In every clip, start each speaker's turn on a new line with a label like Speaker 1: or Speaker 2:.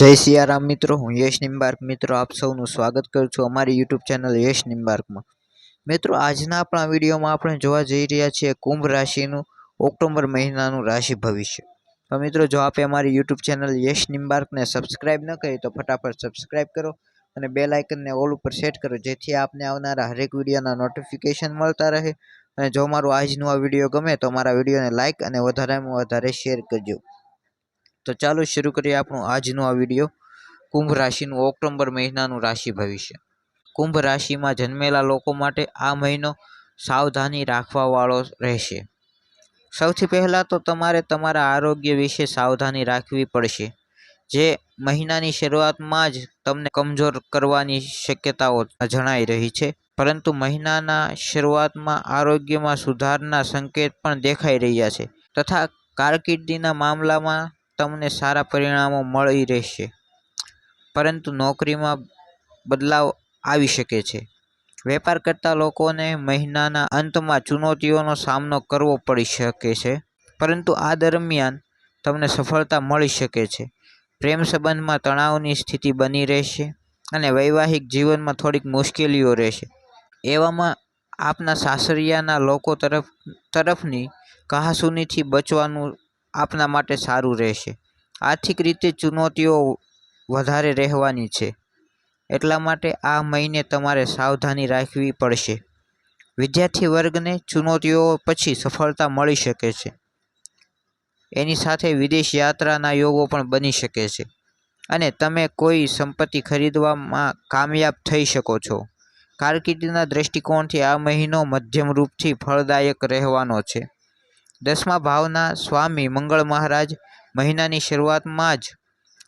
Speaker 1: જય સિયારામ મિત્રો, હું યશ નિમ્બાર્ક મિત્રો, આપ સૌનું સ્વાગત કરું છું અમારી યુટ્યુબ ચેનલ યશ નિમ્બાર્કમાં મિત્રો, આજના આપણા વિડીયોમાં આપણે જોવા જઈ રહ્યા છીએ કુંભ રાશિનું ઓક્ટોબર મહિનાનું રાશિ ભવિષ્ય. તો મિત્રો, જો આપે અમારી યુટ્યુબ ચેનલ યશ નિમ્બાર્કને સબસ્ક્રાઇબ ન કરી, તો ફટાફટ સબસ્ક્રાઇબ કરો અને બે લાઇકનને ઓલ ઉપર સેટ કરો, જેથી આપને આવનારા હરેક વિડીયોના નોટિફિકેશન મળતા રહે. અને જો મારું આજનું આ વીડિયો ગમે, તો મારા વિડીયોને લાઇક અને વધારેમાં વધારે શેર કરજો. તો ચાલો શરૂ કરીએ આપણું આજનો આ વીડિયો. કુંભ રાશિનું ઓક્ટોબર મહિનાનું રાશિ ભવિષ્ય. કુંભ રાશિમાં જન્મેલા લોકો માટે આ મહિનો સાવધાની રાખવાવાળો રહેશે. સૌથી પહેલાં તો તમારે તમારા આરોગ્ય વિશે સાવધાની રાખવી પડશે. જે મહિનાની શરૂઆતમાં જ તમને કમજોર કરવાની શક્યતાઓ જણાઈ રહી છે. પરંતુ મહિનાના શરૂઆતમાં આરોગ્યમાં સુધારના સંકેત પણ દેખાઈ રહ્યા છે. તથા કારકિર્દીના મામલામાં તમને સારા પરિણામો મળી રહેશે. પરંતુ નોકરીમાં બદલાવ આવી શકે છે. વેપાર કરતા લોકોને મહિનાના અંતમાં ચુનૌતીઓનો સામનો કરવો પડી શકે છે, પરંતુ આ દરમિયાન તમને સફળતા મળી શકે છે. પ્રેમ સંબંધમાં તણાવની સ્થિતિ બની રહેશે અને વૈવાહિક જીવનમાં થોડીક મુશ્કેલીઓ રહેશે. એવામાં આપના સાસરિયાના લોકો તરફ, તરફની કહાસુનીથી બચવાનું આપના માટે સારું રહેશે. આર્થિક રીતે ચુનૌતીઓ વધારે રહેવાની છે. એટલા માટે આ મહિને તમારે સાવધાની રાખવી પડશે. વિદ્યાર્થી વર્ગને ચુનૌતીઓ પછી સફળતા મળી શકે છે. એની સાથે વિદેશ યાત્રાના યોગો પણ બની શકે છે. અને તમે કોઈ સંપત્તિ ખરીદવામાં કામયાબ થઈ શકો છો. કારકિર્દીના દૃષ્ટિકોણથી આ મહિનો મધ્યમ રૂપથી ફળદાયક રહેવાનો છે. દસમા ભાવના, સ્વામી મંગળ મહારાજ, મહિનાની શરૂઆતમાં જ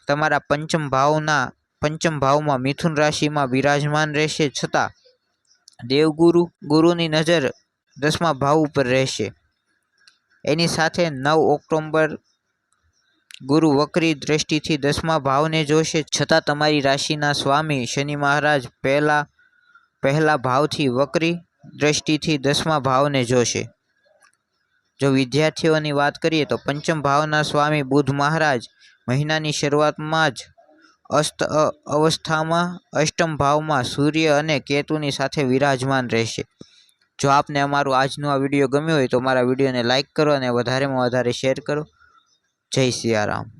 Speaker 1: તમારા પંચમ ભાવના, પંચમ ભાવમાં મિથુન રાશિમાં બિરાજમાન રહેશે છતાં દેવગુરુ, ગુરુની નજર દસમા ભાવ ઉપર રહેશે. એની સાથે નવ ઓક્ટોબર ગુરુ વક્રી દ્રષ્ટિથી દસમા ભાવને જોશે છતાં તમારી રાશિના સ્વામી શનિ મહારાજ પહેલા પહેલા ભાવથી વક્રી દ્રષ્ટિથી દસમા ભાવને જોશે. જો વિદ્યાર્થીઓની વાત કરીએ તો પંચમ ભાવના સ્વામી બુધ મહારાજ મહિનાની શરૂઆતમાં જ અસ્ત અવસ્થામાં અષ્ટમ ભાવમાં સૂર્ય અને કેતુની સાથે વિરાજમાન રહેશે. જો આપને અમારું આજનું આ વીડિયો ગમ્યો હોય તો મારા વિડીયોને લાઇક કરો અને વધારેમાં વધારે શેર કરો. જય સિયારામ.